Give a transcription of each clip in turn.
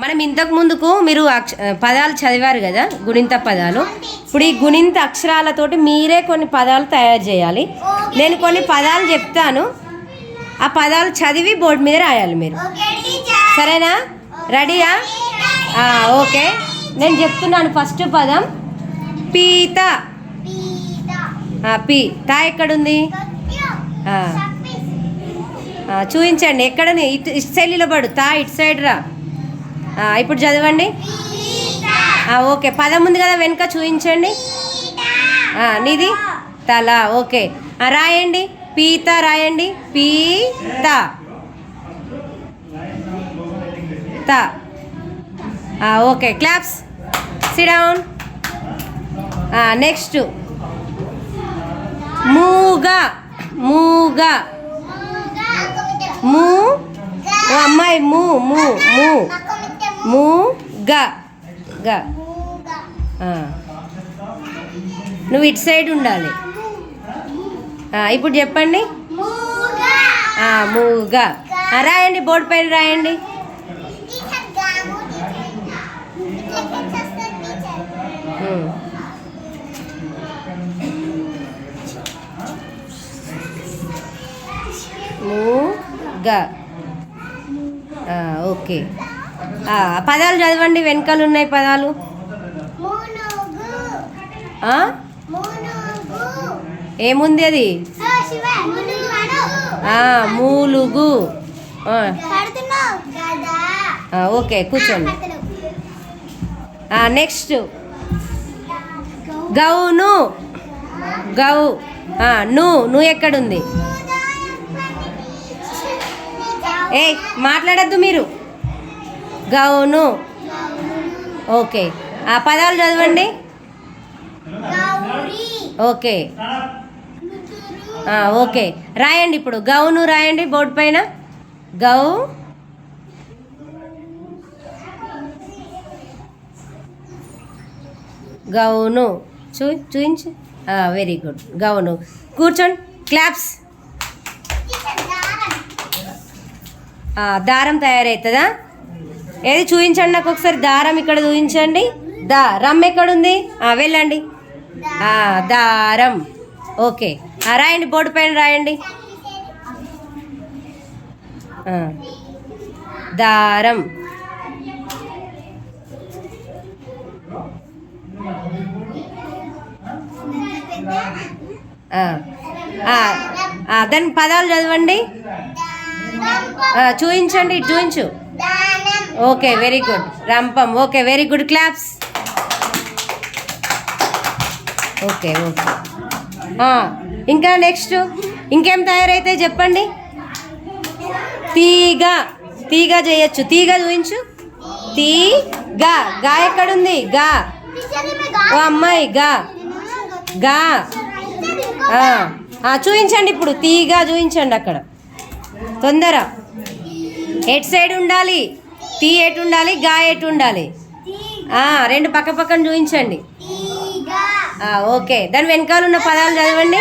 మనం ఇంతకు ముందుకు మీరు అక్ష పదాలు చదివారు కదా గుణింత పదాలు. ఇప్పుడు ఈ గుణింత అక్షరాలతోటి మీరే కొన్ని పదాలు తయారు చేయాలి. నేను కొన్ని పదాలు చెప్తాను. ఆ పదాలు చదివి బోర్డు మీద రాయాలి మీరు. సరేనా? రెడీయా? ఓకే. నేను చెప్తున్నాను ఫస్ట్ పదం. పీత. పీ. తా ఎక్కడుంది? చూపించండి. ఎక్కడ ఇటు ఇటు సైడ్ నిలబడు తా ఇటు సైడ్ రా. ఇప్పుడు చదవండి. ఓకే. పదం ఉంది కదా వెనుక చూపించండి. నీది? తల. ఓకే. రాయండి. పీత రాయండి. పీత. త. ఓకే. క్లాప్స్. సిడౌన్ నెక్స్ట్ మూగ. మూగ. మూ. అమ్మాయి మూ మూ మూ. మూ గ. గ. ఆ. నువ్వు ఇటు సైడ్ ఉండాలి. ఇప్పుడు చెప్పండి. మూగ రాయండి బోర్డు పైన రాయండి. మూగ ఆ, ఓకే. పదాలు చదవండి వెనకాల ఉన్నాయి పదాలు? ఏముంది అది? మూలుగు. ఓకే కూర్చోండి. నెక్స్ట్. గౌను. గౌ. ను. నువ్వు ఎక్కడుంది? ఏ మాట్లాడద్దు మీరు. గౌను. ఓకే. ఆ పదాలు చదవండి. ఓకే. ఓకే. రాయండి ఇప్పుడు. గౌను రాయండి బోర్డు పైన. గౌ. గౌను. చూ చూయించు. Very good. గౌను. కూర్చోండి. క్లాప్స్. దారం. తయారవుతుందా ఏది చూపించండి నాకు ఒకసారి? దారం ఇక్కడ చూపించండి. దా రమ్ ఎక్కడుంది? ఆ, వెళ్ళండి. ఆ, దారం. ఓకే. ఆ, రాయండి బోర్డు పైన రాయండి. దారం. దాని పదాలు చదవండి. చూపించండి చూపించు. Okay very good రంపం okay very good claps okay okay. ఇంకా నెక్స్ట్ ఇంకేం తయారైతే చెప్పండి? తీగ తీగ చేయొచ్చు. తీగ చూపించు తీ గా గా ఎక్కడుంది? గా. ఓ అమ్మాయి గా. గా. చూపించండి ఇప్పుడు. తీగా చూపించండి అక్కడ. తొందర. ఎట్ సైడ్ ఉండాలి? తీ ఎటు ఉండాలి గా ఎటు ఉండాలి రెండు పక్క పక్కన చూపించండి ఓకే. దాని వెనకాల ఉన్న పదాలు చదవండి.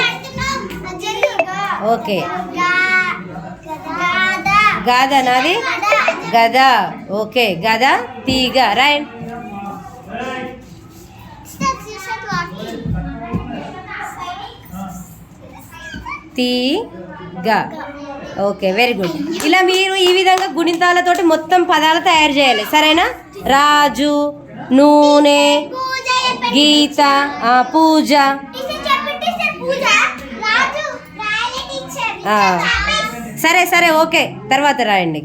ఓకే. గాద. నాది? గద. ఓకే. గద తీగ. రాయండి. తీగ. ఓకే వెరీ గుడ్ ఇలా మీరు ఈ విధంగా గుణితాలతోటి మొత్తం పదాలు తయారు చేయాలి. సరేనా? రాజు నూనె గీత పూజ. సరే సరే ఓకే. తర్వాత రాయండి